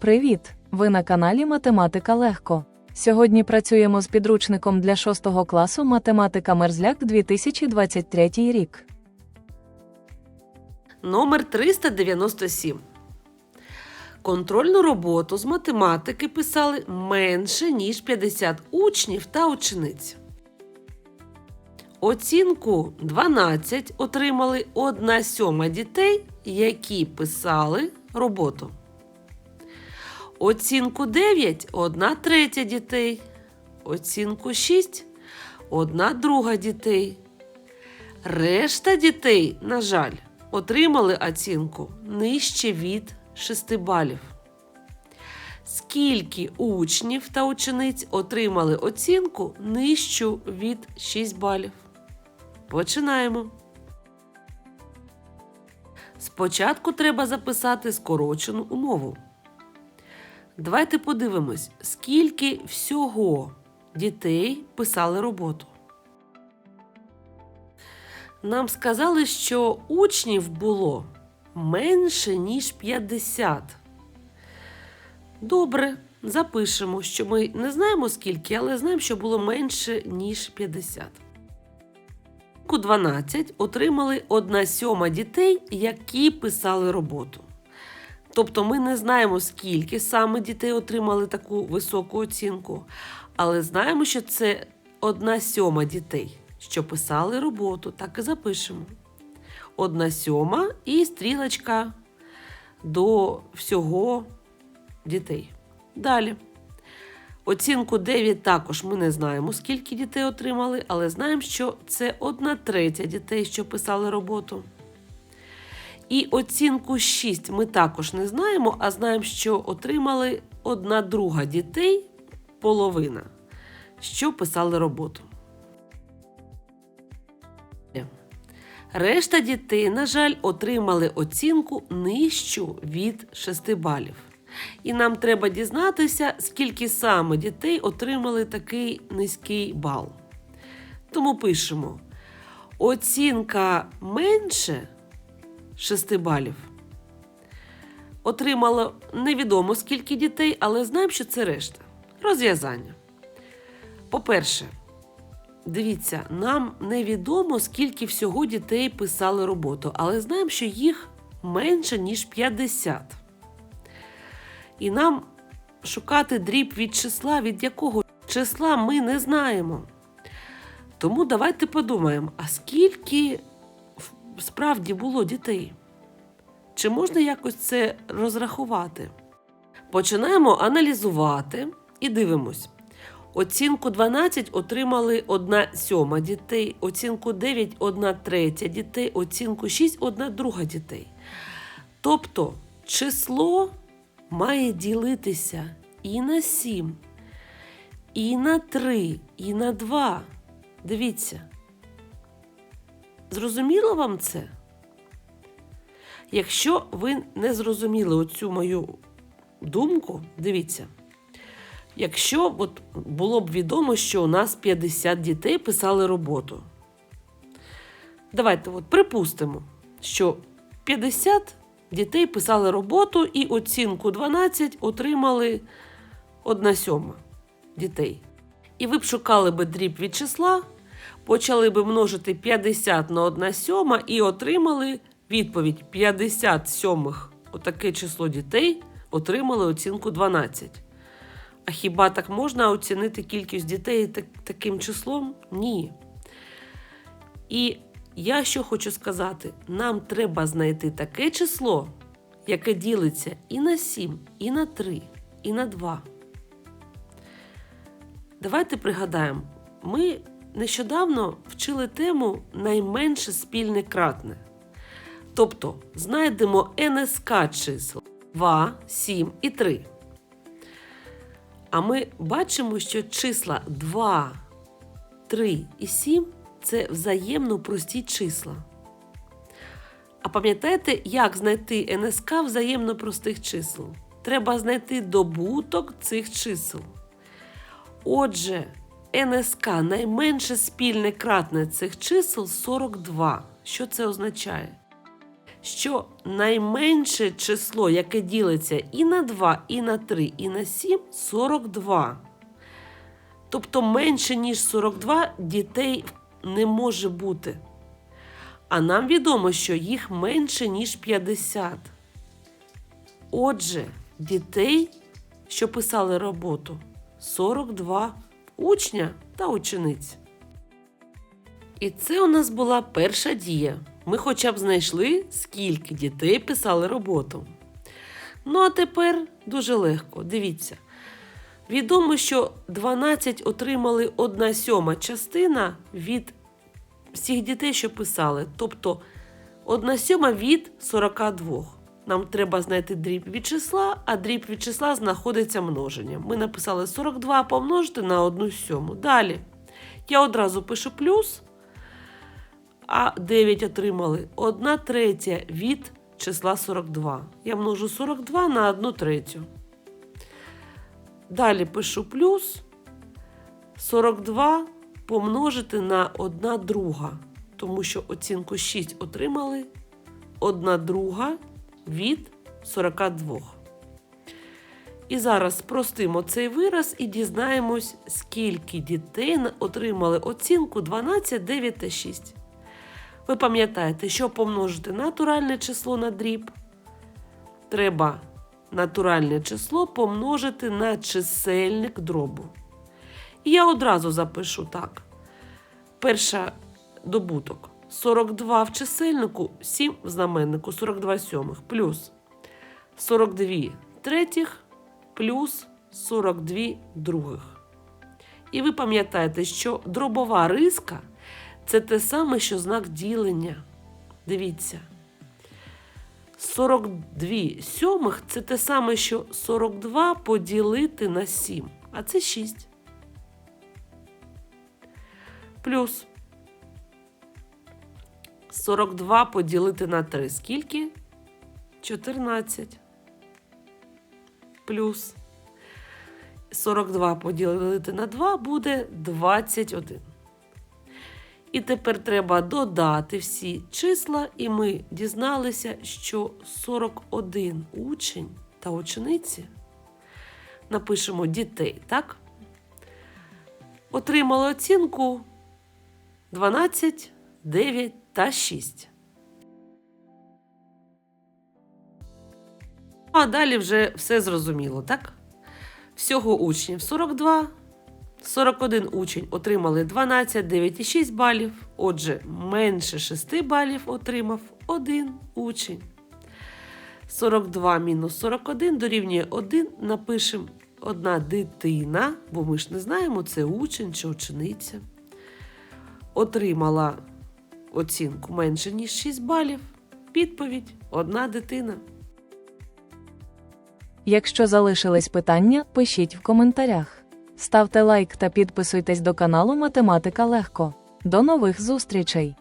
Привіт! Ви на каналі Математика Легко. Сьогодні працюємо з підручником для 6 класу Математика Мерзляк 2023 рік. Номер 397. Контрольну роботу з математики писали менше, ніж 50 учнів та учениць. Оцінку 12 отримали 1 сьома дітей, які писали роботу. Оцінку 9 1 третя дітей. Оцінку 6 1 друга дітей. Решта дітей, на жаль, отримали оцінку нижче від 6 балів. Скільки учнів та учениць отримали оцінку нижчу від 6 балів? Починаємо. Спочатку треба записати скорочену умову. Давайте подивимось, скільки всього дітей писали роботу. Нам сказали, що учнів було менше, ніж 50. Добре, запишемо, що ми не знаємо скільки, але знаємо, що було менше, ніж 50. У 12 отримали 1 сьома дітей, які писали роботу. Тобто ми не знаємо, скільки саме дітей отримали таку високу оцінку, але знаємо, що це 1 сьома дітей, що писали роботу, так і запишемо. 1 сьома і стрілочка до всього дітей. Далі. Оцінку 9 також ми не знаємо, скільки дітей отримали, але знаємо, що це 1 третя дітей, що писали роботу. І оцінку 6 ми також не знаємо, а знаємо, що отримали 1 друга дітей, половина, що писали роботу. Решта дітей, на жаль, отримали оцінку нижчу від 6 балів. І нам треба дізнатися, скільки саме дітей отримали такий низький бал. Тому пишемо: оцінка менше 6 балів. Отримало невідомо скільки дітей, але знаємо, що це решта. Розв'язання. По-перше, дивіться, нам невідомо, скільки всього дітей писали роботу, але знаємо, що їх менше, ніж 50. І нам шукати дріб від числа, від якого числа ми не знаємо. Тому давайте подумаємо, а скільки справді було дітей? Чи можна якось це розрахувати? Починаємо аналізувати і дивимось. Оцінку 12 отримали 1 сьома дітей, оцінку 9 1 третя дітей, оцінку 6 1 друга дітей. Тобто число має ділитися і на 7, і на 3, і на 2. Дивіться. Зрозуміло вам це? Якщо ви не зрозуміли оцю мою думку, дивіться. Якщо от було б відомо, що у нас 50 дітей писали роботу. Давайте от припустимо, що 50 дітей писали роботу і оцінку 12 отримали 1 сьома дітей. І ви б шукали би дріб від числа, почали би множити 50 на 1 сьома і отримали відповідь 50 сьомих. Отаке число дітей отримали оцінку 12. А хіба так можна оцінити кількість дітей так, таким числом? Ні. І я що хочу сказати: нам треба знайти таке число, яке ділиться і на 7, і на 3, і на 2. Давайте пригадаємо, ми нещодавно вчили тему найменше спільне кратне. Тобто знайдемо НСК чисел 2, 7 і 3. А ми бачимо, що числа 2, 3 і 7 це взаємно прості числа. А пам'ятаєте, як знайти НСК взаємно простих чисел? Треба знайти добуток цих чисел. Отже, НСК найменше спільне кратне цих чисел 42. Що це означає? що найменше число, яке ділиться і на 2, і на 3, і на 7 42. Тобто менше, ніж 42 дітей не може бути. А нам відомо, що їх менше, ніж 50. Отже, дітей, що писали роботу, 42 учня та учениць. І це у нас була перша дія. Ми хоча б знайшли, скільки дітей писали роботу. Ну, а тепер дуже легко. Дивіться. Відомо, що 12 отримали 1 сьома частина від всіх дітей, що писали. Тобто 1 сьома від 42. Нам треба знайти дріб від числа, а дріб від числа знаходиться множенням. Ми написали 42 помножити на 1 сьому. Далі. Я одразу пишу плюс, а 9 отримали 1 третя від числа 42. Я множу 42 на 1 третю. Далі пишу плюс 42 помножити на 1 друга, тому що оцінку 6 отримали 1 друга від 42. І зараз спростимо цей вираз і дізнаємось, скільки дітей отримали оцінку 12, 9 та 6. Ви пам'ятаєте, що помножити натуральне число на дріб? Треба натуральне число помножити на чисельник дробу. І я одразу запишу так. Перша добуток 42 в чисельнику, 7 в знаменнику, 42 сьомих, плюс 42 третіх, плюс 42 других. І ви пам'ятаєте, що дробова риска це те саме, що знак ділення. Дивіться. 42 сьомих це те саме, що 42 поділити на 7, а це 6. Плюс 42 поділити на 3. Скільки? 14. Плюс 42 поділити на 2 буде 21. І тепер треба додати всі числа, і ми дізналися, що 41 учень та учениці, напишемо дітей, так? Отримали оцінку 12, 9 та 6. А далі вже все зрозуміло, так? Всього учнів 42, 41 учень отримали 12, 9 і 6 балів. Отже, менше 6 балів отримав один учень. 42 мінус 41 дорівнює 1. Напишемо одна дитина, бо ми ж не знаємо, це учень чи учениця. Отримала оцінку менше, ніж 6 балів. Відповідь одна дитина. Якщо залишились питання, пишіть в коментарях. Ставте лайк та підписуйтесь до каналу Математика Легко. До нових зустрічей!